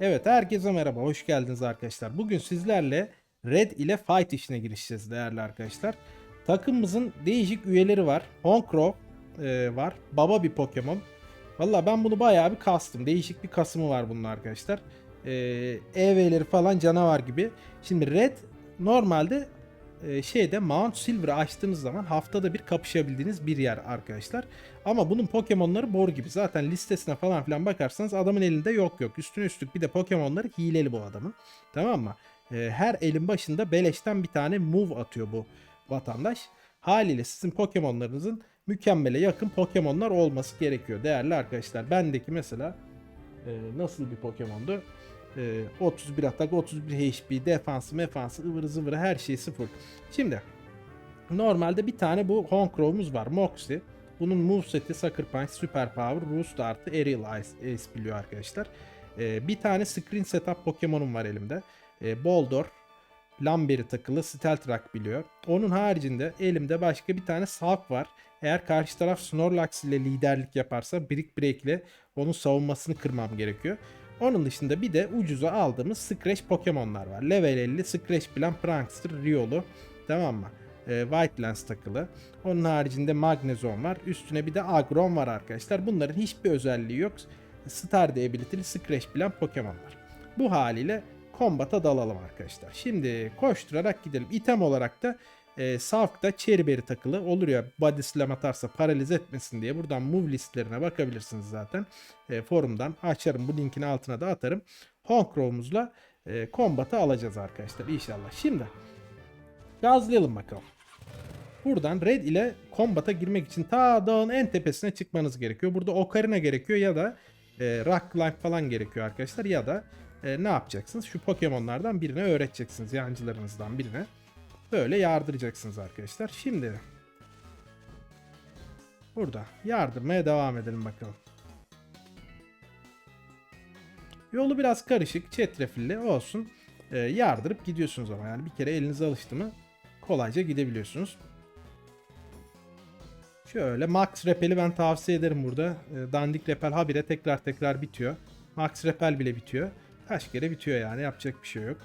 Evet herkese merhaba hoş geldiniz arkadaşlar. Bugün sizlerle Red ile Fight işine girişeceğiz değerli arkadaşlar. Takımımızın değişik üyeleri var. Honkrov e, var. Baba bir Pokemon. Valla ben bunu bayağı bir kastım. Değişik bir kasımı var bunun arkadaşlar. E, EV'leri falan canavar gibi. Şimdi Red normalde şeyde Mount Silver'ı açtığınız zaman haftada bir kapışabildiğiniz bir yer arkadaşlar. Ama bunun Pokemon'ları bor gibi. Zaten listesine falan filan bakarsanız adamın elinde yok yok. Üstüne üstlük bir de Pokemon'ları hileli bu adamın. Tamam mı? E, her elin başında beleşten bir tane move atıyor bu vatandaş. Haliyle sizin Pokemon'larınızın mükemmele yakın Pokemon'lar olması gerekiyor değerli arkadaşlar. Bendeki mesela e, nasıl bir Pokemon'du? E, 31 atak, 31 HP, defansı, mefansı, ıvırı zıvırı her şey sıfır. Şimdi normalde bir tane bu Honkrow'umuz var. Moxie. Bunun moveseti Sucker Punch, Super Power, Roost artı Aerial Ice, biliyor arkadaşlar. E, bir tane Screen Setup Pokemon'um var elimde. E, Boldor, Lamberi takılı Stealth Rock biliyor. Onun haricinde elimde başka bir tane Salk var. Eğer karşı taraf Snorlax ile liderlik yaparsa Brick Break ile onun savunmasını kırmam gerekiyor. Onun dışında bir de ucuza aldığımız Scratch Pokemon'lar var. Level 50 Scratch Plan Prankster Riolu. Tamam mı? Ee, White Lens takılı. Onun haricinde Magnezone var. Üstüne bir de Agron var arkadaşlar. Bunların hiçbir özelliği yok. Star Ability'li Scratch Plan Pokemon'lar. Bu haliyle kombata dalalım arkadaşlar. Şimdi koşturarak gidelim. İtem olarak da e, Salk'ta Cherry Berry takılı olur ya body slam atarsa paraliz etmesin diye buradan move listlerine bakabilirsiniz zaten. E, forumdan açarım bu linkin altına da atarım. Honkrow'umuzla e, kombata alacağız arkadaşlar inşallah. Şimdi gazlayalım bakalım. Buradan Red ile kombata girmek için ta dağın en tepesine çıkmanız gerekiyor. Burada Ocarina gerekiyor ya da e, Rock Climb falan gerekiyor arkadaşlar. Ya da e, ne yapacaksınız? Şu Pokemon'lardan birine öğreteceksiniz. Yancılarınızdan birine. Böyle yardıracaksınız arkadaşlar. Şimdi burada yardırmaya devam edelim bakalım. Yolu biraz karışık, çetrefilli olsun. E, yardırıp gidiyorsunuz ama yani bir kere elinize alıştı mı kolayca gidebiliyorsunuz. Şöyle Max Repel'i ben tavsiye ederim burada. E, Dandik Repel habire tekrar tekrar bitiyor. Max Repel bile bitiyor. Kaç kere bitiyor yani yapacak bir şey yok.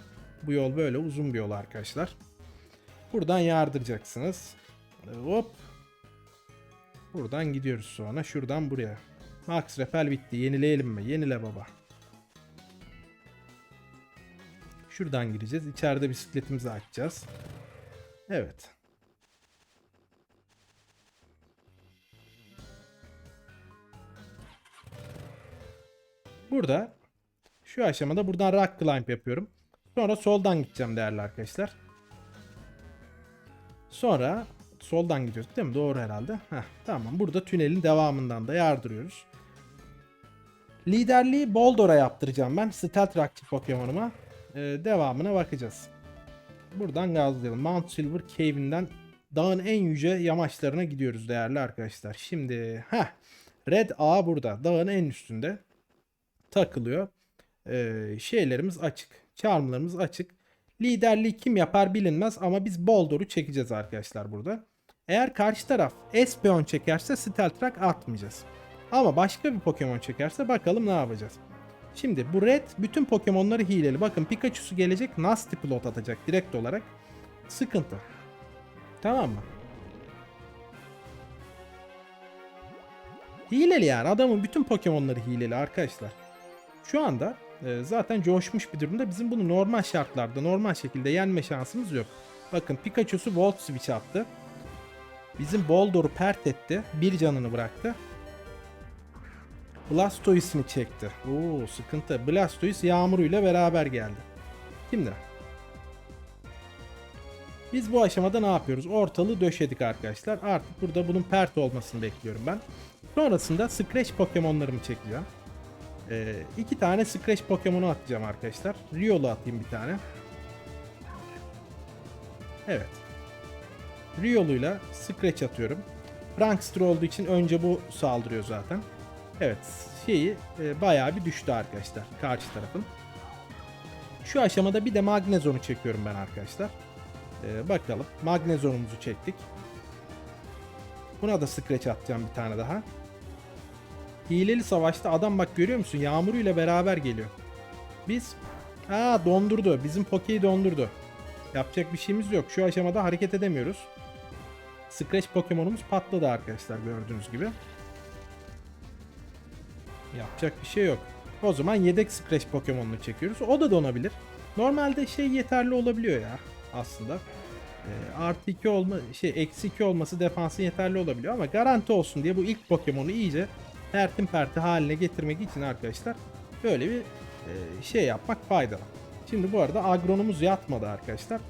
Bu yol böyle uzun bir yol arkadaşlar. Buradan yardıracaksınız. Hop. Buradan gidiyoruz sonra. Şuradan buraya. Max Repel bitti. Yenileyelim mi? Yenile baba. Şuradan gireceğiz. İçeride bisikletimizi açacağız. Evet. Burada şu aşamada buradan rock climb yapıyorum. Sonra soldan gideceğim değerli arkadaşlar. Sonra soldan gidiyoruz değil mi? Doğru herhalde. Heh, tamam. Burada tünelin devamından da yardırıyoruz. Liderliği Boldor'a yaptıracağım ben. Stealth Rockçı Pokemon'uma. Ee, devamına bakacağız. Buradan gazlayalım. Mount Silver Cave'inden dağın en yüce yamaçlarına gidiyoruz değerli arkadaşlar. Şimdi heh, Red A burada. Dağın en üstünde takılıyor. Ee, şeylerimiz açık. Charmlarımız açık. Liderliği kim yapar bilinmez ama biz Boldor'u çekeceğiz arkadaşlar burada. Eğer karşı taraf Espeon çekerse Stealth atmayacağız. Ama başka bir Pokemon çekerse bakalım ne yapacağız. Şimdi bu Red bütün Pokemon'ları hileli. Bakın Pikachu'su gelecek Nasty Plot atacak direkt olarak. Sıkıntı. Tamam mı? Hileli yani. Adamın bütün Pokemon'ları hileli arkadaşlar. Şu anda e, zaten coşmuş bir durumda. Bizim bunu normal şartlarda normal şekilde yenme şansımız yok. Bakın Pikachu'su Volt Switch attı. Bizim Boldor'u pert etti. Bir canını bıraktı. Blastoise'ini çekti. Oo sıkıntı. Blastoise yağmuruyla beraber geldi. Şimdi. Biz bu aşamada ne yapıyoruz? Ortalığı döşedik arkadaşlar. Artık burada bunun pert olmasını bekliyorum ben. Sonrasında Scratch Pokemon'larımı çekeceğim. Ee, iki tane Scratch Pokemon'u atacağım arkadaşlar. Riolu atayım bir tane. Evet. Riolu'yla Scratch atıyorum. Prankster olduğu için önce bu saldırıyor zaten. Evet şeyi e, bayağı bir düştü arkadaşlar karşı tarafın. Şu aşamada bir de Magnezon'u çekiyorum ben arkadaşlar. E, bakalım Magnezon'umuzu çektik. Buna da Scratch atacağım bir tane daha. Hileli savaşta adam bak görüyor musun? Yağmuruyla beraber geliyor. Biz Aa dondurdu. Bizim Poke'yi dondurdu. Yapacak bir şeyimiz yok. Şu aşamada hareket edemiyoruz. Scratch Pokemon'umuz patladı arkadaşlar gördüğünüz gibi. Yapacak bir şey yok. O zaman yedek Scratch Pokemon'unu çekiyoruz. O da donabilir. Normalde şey yeterli olabiliyor ya aslında. Ee, artı 2 olma şey eksi 2 olması defansı yeterli olabiliyor ama garanti olsun diye bu ilk Pokemon'u iyice pertin perti haline getirmek için arkadaşlar böyle bir e, şey yapmak faydalı. Şimdi bu arada agronumuz yatmadı arkadaşlar.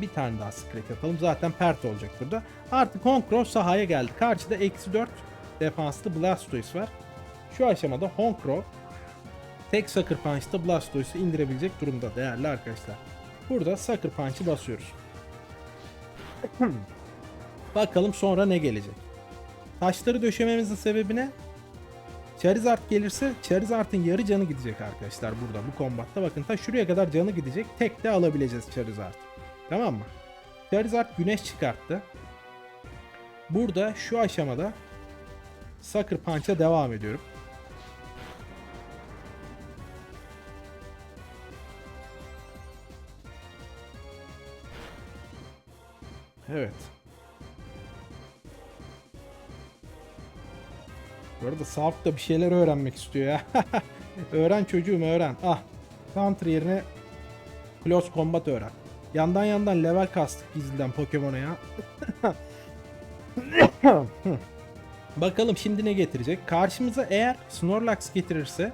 Bir tane daha scratch atalım. Zaten pert olacak burada. Artık Honkrov sahaya geldi. Karşıda eksi 4 defanslı Blastoise var. Şu aşamada Honkrov tek Sucker Punch'ta Blastoise'u indirebilecek durumda değerli arkadaşlar. Burada Sucker Punch'ı basıyoruz. Bakalım sonra ne gelecek. Taşları döşememizin sebebi ne? Charizard gelirse Charizard'ın yarı canı gidecek arkadaşlar burada bu kombatta. Bakın ta şuraya kadar canı gidecek. Tek de alabileceğiz Charizard. Tamam mı? Charizard güneş çıkarttı. Burada şu aşamada Sucker Punch'a devam ediyorum. Evet. Bu arada Saf da bir şeyler öğrenmek istiyor ya. öğren çocuğum öğren. Ah. Counter yerine Close Combat öğren. Yandan yandan level kastık gizliden Pokemon'a ya. Bakalım şimdi ne getirecek? Karşımıza eğer Snorlax getirirse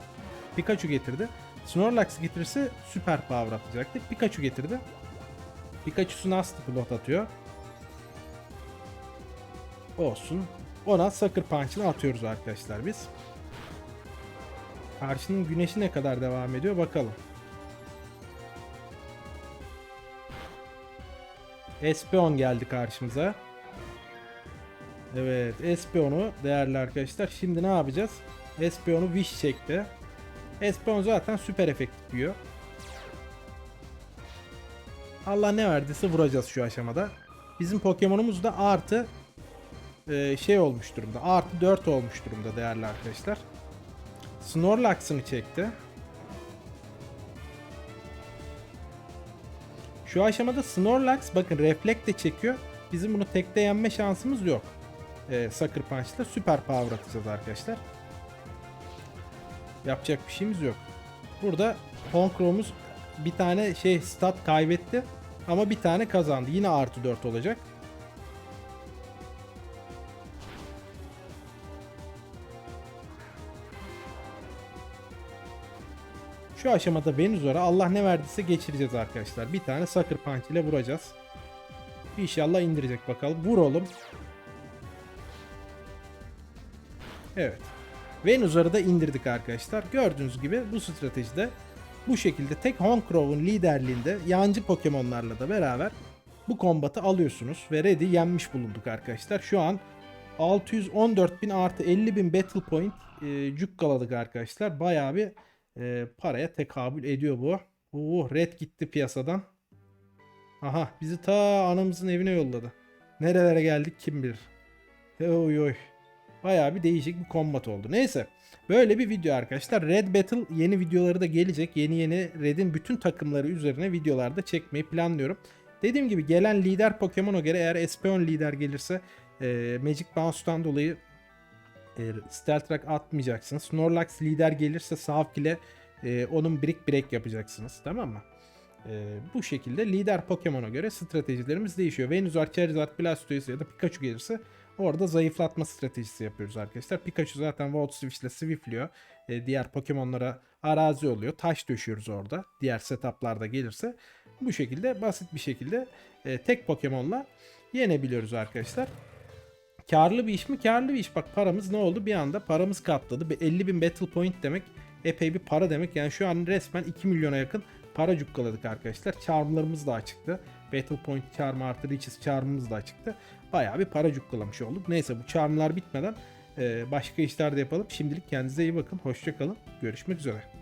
Pikachu getirdi. Snorlax getirirse süper power atacaktık. Pikachu getirdi. Pikachu'su nasıl pilot atıyor? Olsun. Ona Sucker Punch'ını atıyoruz arkadaşlar biz. Karşının güneşi ne kadar devam ediyor bakalım. Espeon geldi karşımıza. Evet Espeon'u değerli arkadaşlar. Şimdi ne yapacağız? Espeon'u Wish çekti. Espeon zaten süper efektif yiyor. Allah ne verdiyse vuracağız şu aşamada. Bizim Pokemon'umuz da artı e, şey olmuş durumda. Artı 4 olmuş durumda değerli arkadaşlar. Snorlax'ını çekti. Şu aşamada Snorlax bakın reflekt de çekiyor. Bizim bunu tekte yenme şansımız yok. Ee, Sucker Punch'la süper power atacağız arkadaşlar. Yapacak bir şeyimiz yok. Burada Honkrom'umuz bir tane şey stat kaybetti. Ama bir tane kazandı. Yine artı 4 olacak. Şu aşamada Venuzor'a Allah ne verdiyse geçireceğiz arkadaşlar. Bir tane Sucker Punch ile vuracağız. İnşallah indirecek bakalım. Vur oğlum. Evet. Venuzor'u da indirdik arkadaşlar. Gördüğünüz gibi bu stratejide bu şekilde tek Honkrow'un liderliğinde yancı Pokemon'larla da beraber bu kombatı alıyorsunuz ve Red'i yenmiş bulunduk arkadaşlar. Şu an 614.000 artı 50.000 Battle Point e, cukkaladık arkadaşlar. Bayağı bir e, paraya tekabül ediyor bu. Oo, red gitti piyasadan. Aha bizi ta anamızın evine yolladı. Nerelere geldik kim bilir. Oy oy. Bayağı bir değişik bir kombat oldu. Neyse. Böyle bir video arkadaşlar. Red Battle yeni videoları da gelecek. Yeni yeni Red'in bütün takımları üzerine videolarda çekmeyi planlıyorum. Dediğim gibi gelen lider Pokemon'a göre eğer Espeon lider gelirse e, Magic Bounce'dan dolayı e, Stealth Rock atmayacaksınız. Snorlax lider gelirse Sawk ile e, onun break break yapacaksınız. Tamam mı? E, bu şekilde lider Pokemon'a göre stratejilerimiz değişiyor. Venusaur, Charizard, Blastoise ya da Pikachu gelirse orada zayıflatma stratejisi yapıyoruz arkadaşlar. Pikachu zaten Volt Switch ile Swiftliyor. E, diğer Pokemon'lara arazi oluyor. Taş döşüyoruz orada. Diğer setuplarda gelirse. Bu şekilde basit bir şekilde e, tek Pokemon'la yenebiliyoruz arkadaşlar. Karlı bir iş mi? Karlı bir iş. Bak paramız ne oldu? Bir anda paramız katladı. 50 bin battle point demek epey bir para demek. Yani şu an resmen 2 milyona yakın para cukkaladık arkadaşlar. Charmlarımız da açıktı. Battle point charm artı riches charmımız da açıktı. Bayağı bir para cukkalamış olduk. Neyse bu charmlar bitmeden e, başka işler de yapalım. Şimdilik kendinize iyi bakın. Hoşçakalın. Görüşmek üzere.